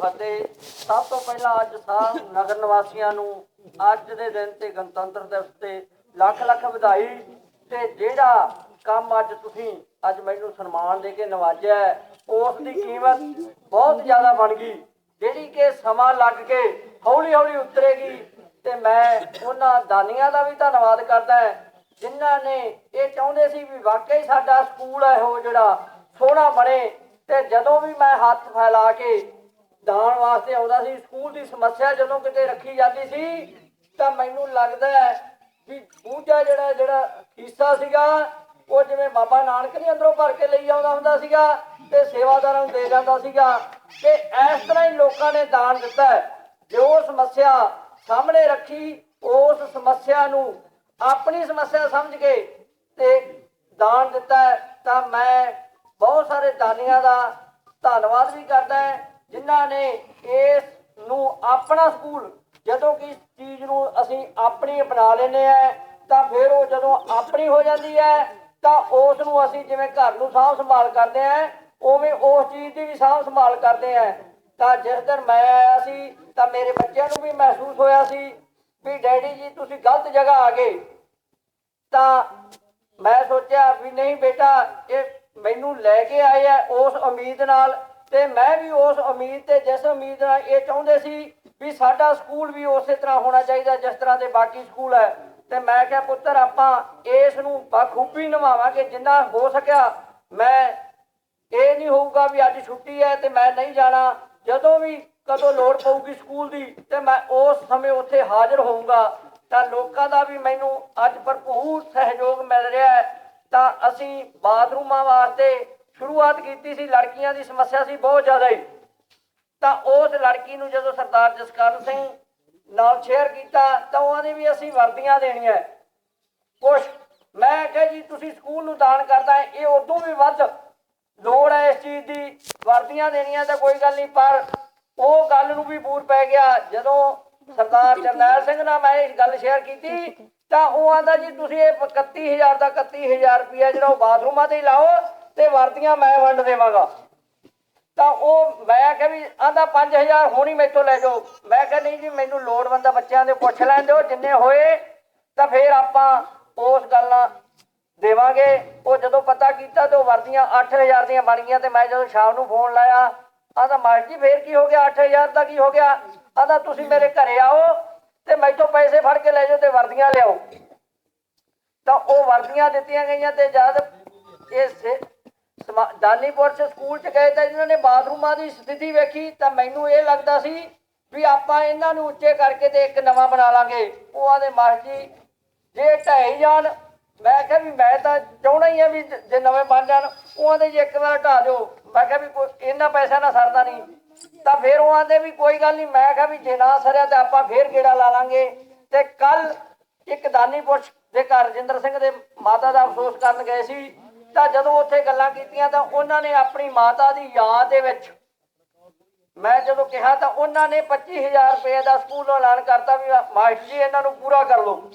ਫਤਿਹ ਸਭ ਤੋਂ ਪਹਿਲਾਂ ਅੱਜ ਸਾਹ ਨਗਰ ਨਿਵਾਸੀਆਂ ਨੂੰ, ਅੱਜ ਦੇ ਦਿਨ ਤੇ ਗਣਤੰਤਰ ਦਿਵਸ ਤੇ ਲੱਖ ਲੱਖ ਵਧਾਈ ਤੇ ਜਿਹੜਾ ਕੰਮ ਅੱਜ ਤੁਸੀਂ, ਅੱਜ ਮੈਨੂੰ ਸਨਮਾਨ ਦੇ ਕੇ ਨਵਾਜਿਆ ਉਸ ਦੀ ਕੀਮਤ ਬਹੁਤ ਜ਼ਿਆਦਾ ਬਣ ਗਈ, ਜਿਹੜੀ ਕਿ ਸਮਾਂ ਲੱਗ ਕੇ ਹੌਲੀ ਹੌਲੀ ਉਤਰੇਗੀ, ਤੇ ਮੈਂ ਉਹਨਾਂ ਦਾਨੀਆਂ ਦਾ ਵੀ ਧੰਨਵਾਦ ਕਰਦਾ ਹਾਂ, ਜਿਨ੍ਹਾਂ ਨੇ ਇਹ ਚਾਹੁੰਦੇ ਸੀ ਵੀ ਵਾਕਈ ਸਾਡਾ ਸਕੂਲ ਹੈ ਉਹ ਜਿਹੜਾ ਸੋਹਣਾ ਬਣੇ, ਤੇ ਜਦੋਂ ਵੀ ਮੈਂ ਹੱਥ ਫੈਲਾ ਕੇ ਦਾਨ ਵਾਸਤੇ ਆਉਂਦਾ ਸੀ, ਸਕੂਲ ਦੀ ਸਮੱਸਿਆ ਜਦੋਂ ਕਿਤੇ ਰੱਖੀ ਜਾਂਦੀ ਸੀ, ਤਾਂ ਮੈਨੂੰ ਲੱਗਦਾ ਹੈ ਵੀ ਬੂਝਾ ਜਿਹੜਾ ਜਿਹੜਾ ਹਿੱਸਾ ਸੀਗਾ, ਉਹ ਜਿਵੇਂ ਬਾਬਾ ਨਾਨਕ ਨੇ ਅੰਦਰੋਂ ਭਰ ਕੇ ਲਈ ਆਉਂਦਾ ਹੁੰਦਾ ਸੀਗਾ, ਤੇ ਸੇਵਾਦਾਰਾਂ ਨੂੰ ਦੇ ਜਾਂਦਾ ਸੀਗਾ, ਤੇ ਇਸ ਤਰ੍ਹਾਂ ਹੀ ਲੋਕਾਂ ਨੇ ਦਾਨ ਦਿੱਤਾ ਜੋ ਸਮੱਸਿਆ ਸਾਹਮਣੇ ਰੱਖੀ, ਉਸ ਸਮੱਸਿਆ ਨੂੰ ਆਪਣੀ ਸਮੱਸਿਆ ਸਮਝ ਕੇ ਤੇ ਦਾਨ ਦਿੱਤਾ ਤਾਂ ਮੈਂ ਬਹੁਤ ਸਾਰੇ ਦਾਨੀਆਂ ਦਾ ਧੰਨਵਾਦ ਵੀ ਕਰਦਾ ਹਾਂ। ਜਿਨ੍ਹਾਂ ਨੇ ਇਸ ਨੂੰ ਆਪਣਾ ਸਕੂਲ, ਜਦੋਂ ਕਿ ਚੀਜ਼ ਨੂੰ ਅਸੀਂ ਆਪਣੀ ਬਣਾ ਲੈਨੇ ਆ ਤਾਂ ਫਿਰ ਉਹ ਜਦੋਂ ਆਪਣੀ ਹੋ ਜਾਂਦੀ ਹੈ, ਤਾਂ ਉਸ ਨੂੰ ਅਸੀਂ ਜਿਵੇਂ ਘਰ ਨੂੰ ਸਾਂਭ ਸੰਭਾਲ ਕਰਦੇ ਆ ਉਵੇਂ ਉਸ ਚੀਜ਼ ਦੀ ਵੀ ਸਾਂਭ ਸੰਭਾਲ ਕਰਦੇ ਆ ਤਾਂ ਜਿਸ ਦਿਨ ਮੈਂ ਆਇਆ ਸੀ, ਤਾਂ ਮੇਰੇ ਬੱਚਿਆਂ ਨੂੰ ਵੀ ਮਹਿਸੂਸ ਹੋਇਆ ਸੀ ਵੀ ਡੈਡੀ ਜੀ, ਤੁਸੀਂ ਗਲਤ ਜਗ੍ਹਾ ਆ ਗਏ। ਤਾਂ ਮੈਂ ਸੋਚਿਆ ਵੀ ਨਹੀਂ ਬੇਟਾ, ਇਹ ਮੈਨੂੰ ਲੈ ਕੇ ਆਏ ਆ, ਉਸ ਉਮੀਦ ਨਾਲ ਤੇ ਮੈਂ ਵੀ ਉਸ ਉਮੀਦ ਤੇ, ਜਿਸ ਉਮੀਦ ਨਾਲ ਇਹ ਚਾਹੁੰਦੇ ਸੀ ਵੀ ਸਾਡਾ ਸਕੂਲ ਵੀ ਉਸੇ ਤਰ੍ਹਾਂ ਹੋਣਾ ਚਾਹੀਦਾ, ਜਿਸ ਤਰ੍ਹਾਂ ਦੇ ਬਾਕੀ ਸਕੂਲ ਹੈ। ਤੇ ਮੈਂ ਕਿਹਾ, ਪੁੱਤਰ, ਆਪਾਂ ਇਸ ਨੂੰ ਬਖੂਬੀ ਨਿਭਾਵਾਂਗੇ, ਜਿੰਨਾ ਹੋ ਸਕਿਆ। ਮੈਂ, ਇਹ ਨਹੀਂ ਹੋਊਗਾ ਵੀ ਅੱਜ ਛੁੱਟੀ ਹੈ ਤੇ ਮੈਂ ਨਹੀਂ ਜਾਣਾ। ਜਦੋਂ ਵੀ ਕਦੋਂ ਲੋੜ ਪਊਗੀ ਸਕੂਲ ਦੀ, ਤੇ ਮੈਂ ਉਸ ਸਮੇਂ ਉੱਥੇ ਹਾਜ਼ਰ ਹੋਊਂਗਾ। ਤਾਂ ਲੋਕਾਂ ਦਾ ਵੀ ਮੈਨੂੰ ਅੱਜ ਭਰਪੂਰ ਸਹਿਯੋਗ ਮਿਲ ਰਿਹਾ ਹੈ। ਤਾਂ ਅਸੀਂ ਬਾਥਰੂਮਾਂ ਵਾਸਤੇ ਸ਼ੁਰੂਆਤ ਕੀਤੀ ਸੀ, ਲੜਕੀਆਂ ਦੀ ਸਮੱਸਿਆ ਸੀ ਬਹੁਤ ਜ਼ਿਆਦਾ ਹੀ। ਤਾਂ ਉਸ ਲੜਕੀ ਨੂੰ ਜਦੋਂ ਸਰਦਾਰ ਜਸਕਰਨ ਸਿੰਘ ਨਾਲ ਸ਼ੇਅਰ ਕੀਤਾ, ਤਾਂ ਉਹਨਾਂ ਨੇ ਵੀ ਅਸੀਂ ਵਰਦੀਆਂ ਦੇਣੀਆਂ। ਕੁਛ ਮੈਂ ਕਿਹਾ ਜੀ, ਤੁਸੀਂ ਸਕੂਲ ਨੂੰ ਦਾਨ ਕਰਦਾ, ਇਹ ਉਦੋਂ ਵੀ ਵੱਧ ਲੋੜ ਹੈ ਇਸ ਚੀਜ਼ ਦੀ। ਵਰਦੀਆਂ ਦੇਣੀਆਂ ਤਾਂ ਕੋਈ ਗੱਲ ਨਹੀਂ, ਪਰ ਉਹ ਗੱਲ ਨੂੰ ਵੀ ਬੂਰ ਪੈ ਗਿਆ। ਜਦੋਂ ਸਰਦਾਰ ਜਰਨੈਲ ਸਿੰਘ ਨਾਲ ਮੈਂ ਇਹ ਗੱਲ ਸ਼ੇਅਰ ਕੀਤੀ, ਤਾਂ ਉਹ ਆਂਦਾ ਜੀ, ਤੁਸੀਂ ਇਹ 31000 ਦਾ 31000 ਰੁਪਇਆ ਜਿਹੜਾ ਉਹ ਬਾਥਰੂਮਾਂ ਤੇ ਹੀ ਲਾਓ ਤੇ ਵਰਦੀਆਂ ਮੈਂ ਵੰਡ ਦੇਵਾਂਗਾ। ਤਾਂ ਉਹ ਮੈਂ ਕਿਹਾ ਵੀ ਆਂਦਾ 5000 ਹੋਣੀ ਮੈਥੋਂ ਲੈ ਜਾਓ। ਮੈਂ ਕਿਹਾ ਨਹੀਂ ਜੀ, ਮੈਨੂੰ ਲੋੜਵੰਦ ਬੱਚਿਆਂ ਦੇ ਪੁੱਛ ਲੈਣ ਦਿਓ, ਜਿੰਨੇ ਹੋਏ, ਤਾਂ ਫੇਰ ਆਪਾਂ ਉਸ ਗੱਲ ਨਾਲ ਦੇਵਾਂਗੇ। ਉਹ ਜਦੋਂ ਪਤਾ ਕੀਤਾ ਤੇ ਵਰਦੀਆਂ 8000 ਦੀਆਂ ਬਣ ਗਈਆਂ ਤੇ ਮੈਂ ਜਦੋਂ ਸ਼ਾਮ ਨੂੰ ਫੋਨ ਲਾਇਆ ਆਂਦਾ ਮਾਸਟਰ ਜੀ, ਫੇਰ ਕੀ ਹੋ ਗਿਆ? 8000 ਦਾ ਕੀ ਹੋ ਗਿਆ? ਆਂਦਾ ਤੁਸੀਂ ਮੇਰੇ ਘਰੇ ਆਓ ਤੇ ਮੈਥੋਂ ਪੈਸੇ ਫੜ ਕੇ ਲੈ ਜਾਓ ਤੇ ਵਰਦੀਆਂ ਲਿਆਓ। ਤਾਂ ਉਹ ਵਰਦੀਆਂ ਦਿੱਤੀਆਂ ਗਈਆਂ ਤੇ ਜਦ ਇਹ ਦਾਨੀਪੁਰ ਚ ਸਕੂਲ ਚ ਗਏ ਤਾਂ ਇਹਨਾਂ ਨੇ ਬਾਥਰੂਮਾਂ ਦੀ ਸਥਿਤੀ ਵੇਖੀ ਤਾਂ ਮੈਨੂੰ ਇਹ ਲੱਗਦਾ ਸੀ ਵੀ ਆਪਾਂ ਇਹਨਾਂ ਨੂੰ ਉੱਚੇ ਕਰਕੇ ਤੇ ਇੱਕ ਨਵਾਂ ਬਣਾ ਲਾਂਗੇ। ਉਹ ਆਦੇ ਮਾਸਟਰ ਜੀ, ਜੇ ਢਾਈ ਜਾਣ, ਮੈਂ ਕਿਹਾ ਵੀ ਮੈਂ ਤਾਂ ਚਾਹਣਾ ਹੀ ਆ ਵੀ ਜੇ ਨਵੇਂ ਬਣ ਜਾਣ। ਉਹ ਆਂਦੇ ਜੀ ਇੱਕ ਵਾਰ ਢਾ ਦਿਓ ਮੈਂ ਕਿਹਾ ਵੀ ਕੋਈ ਇੰਨਾ ਪੈਸਿਆਂ ਨਾਲ ਸਰਦਾ ਨਹੀਂ। ਤਾਂ ਫਿਰ ਉਹ ਆਂਦੇ ਵੀ ਕੋਈ ਗੱਲ ਨਹੀਂ, ਮੈਂ ਕਿਹਾ ਵੀ ਜੇ ਨਾ ਸਰਿਆ ਤਾਂ ਆਪਾਂ ਫੇਰ ਗੇੜਾ ਲਾ ਲਾਂਗੇ। ਤੇ ਕੱਲ ਇੱਕ ਦਾਨੀ ਪੁਰਸ਼ ਦੇ ਘਰ ਰਜਿੰਦਰ ਸਿੰਘ ਦੇ ਮਾਤਾ ਦਾ ਅਫਸੋਸ ਕਰਨ ਗਏ ਸੀ ਤਾਂ ਜਦੋਂ ਉੱਥੇ ਗੱਲਾਂ ਕੀਤੀਆਂ ਤਾਂ ਉਹਨਾਂ ਨੇ ਆਪਣੀ ਮਾਤਾ ਦੀ ਯਾਦ ਦੇ ਵਿੱਚ ਮੈਂ ਜਦੋਂ ਕਿਹਾ ਤਾਂ ਉਹਨਾਂ ਨੇ 25000 ਰੁਪਏ ਦਾ ਸਕੂਲੋਂ ਐਲਾਨ ਕਰਤਾ ਵੀ ਮਾਸਟਰ ਜੀ, ਇਹਨਾਂ ਨੂੰ ਪੂਰਾ ਕਰ ਲਓ।